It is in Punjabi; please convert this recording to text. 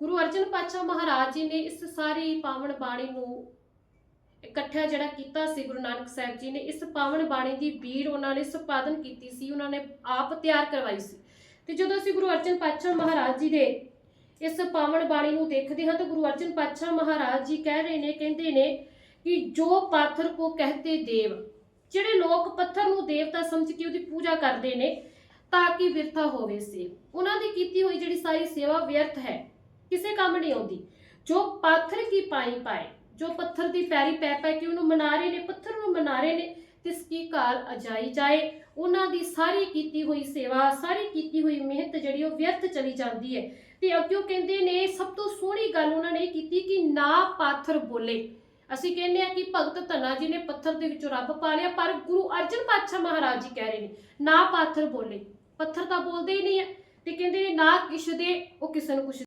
ਗੁਰੂ ਅਰਜਨ ਪਾਤਸ਼ਾਹ ਮਹਾਰਾਜ ਜੀ ਨੇ ਇਸ ਸਾਰੀ ਪਾਵਨ ਬਾਣੀ ਨੂੰ ਇਕੱਠਾ ਜਿਹੜਾ ਕੀਤਾ ਸੀ, ਗੁਰੂ ਨਾਨਕ ਸਾਹਿਬ ਜੀ ਨੇ, ਇਸ ਪਾਵਨ ਬਾਣੀ ਦੀ ਬੀੜ ਉਹਨਾਂ ਨੇ ਸੰਪਾਦਨ ਕੀਤੀ ਸੀ, ਉਹਨਾਂ ਨੇ ਆਪ ਤਿਆਰ ਕਰਵਾਈ ਸੀ। ਤੇ ਜਦੋਂ ਅਸੀਂ ਗੁਰੂ ਅਰਜਨ ਪਾਤਸ਼ਾਹ ਮਹਾਰਾਜ ਜੀ ਦੇ ਇਸ ਪਾਵਨ ਬਾਣੀ ਨੂੰ ਦੇਖਦੇ ਹਾਂ, ਤਾਂ ਗੁਰੂ ਅਰਜਨ ਪਾਤਸ਼ਾਹ ਮਹਾਰਾਜ ਜੀ ਕਹਿ ਰਹੇ ਨੇ, ਕਹਿੰਦੇ ਨੇ ਕਿ ਜੋ ਪਾਥਰ ਕੋ ਕਹਤੇ ਦੇਵ, ਜਿਹੜੇ ਲੋਕ ਪੱਥਰ ਨੂੰ ਦੇਵਤਾ ਸਮਝ ਕੇ ਉਹਦੀ ਪੂਜਾ ਕਰਦੇ ਨੇ, ਤਾਂ ਕਿ ਵਿਰਥਾ ਹੋਵੇ ਸੇ ਉਹਨਾਂ ਦੀ ਕੀਤੀ ਹੋਈ ਜਿਹੜੀ ਸਾਰੀ ਸੇਵਾ ਵਿਅਰਥ ਹੈ। ਕਿਸੇ ਕੰਮ ਨਹੀਂ ਆਉਂਦੀ। ਜੋ ਪਾਥਰ ਕੀ ਪਾਈ ਪਾਏ, ਜੋ ਪੱਥਰ ਦੀ ਪੈਰੀ ਪੈ ਪੈ ਕੇ ਉਹਨੂੰ ਮਨਾ ਰਹੇ ਨੇ, ਪੱਥਰ ਨੂੰ ਮਨਾ ਰਹੇ ਨੇ, ਤਿਸ ਕੀ ਕਾਲ ਅਜਾਈ ਜਾਏ। ਉਹਨਾਂ ਦੀ ਸਾਰੀ ਕੀਤੀ ਹੋਈ ਸੇਵਾ, ਸਾਰੀ ਕੀਤੀ ਹੋਈ ਮਿਹਨਤ ਜਿਹੜੀ ਉਹ ਵਿਅਰਥ ਚਲੀ ਜਾਂਦੀ ਹੈ। ਤੇ ਅੱਗੇ ਕਹਿੰਦੇ ਨੇ, ਸਭ ਤੋਂ ਸੋਹਣੀ ਗੱਲ ਉਹਨਾਂ ਨੇ ਕੀਤੀ ਕਿ ਨਾ ਪਾਥਰ ਬੋਲੇ। ਅਸੀਂ ਕਹਿੰਦੇ ਆ ਕਿ ਭਗਤ ਧਨਾ ਜੀ ਨੇ ਪੱਥਰ ਦੇ ਵਿੱਚੋਂ ਰੱਬ ਪਾ ਲਿਆ, ਪਰ ਗੁਰੂ ਅਰਜਨ ਪਾਤਸ਼ਾਹ ਮਹਾਰਾਜ ਜੀ ਕਹਿ ਰਹੇ ਨੇ, ਨਾ ਪਾਥਰ ਬੋਲੇ। ਪੱਥਰ ਤਾਂ ਬੋਲਦੇ ਹੀ ਨਹੀਂ ਹੈ। ਤੇ ਕਹਿੰਦੇ ਨੇ, ਨਾ ਕਿਛ ਦੇ, ਉਹ ਕਿਸੇ ਨੂੰ ਕੁਛ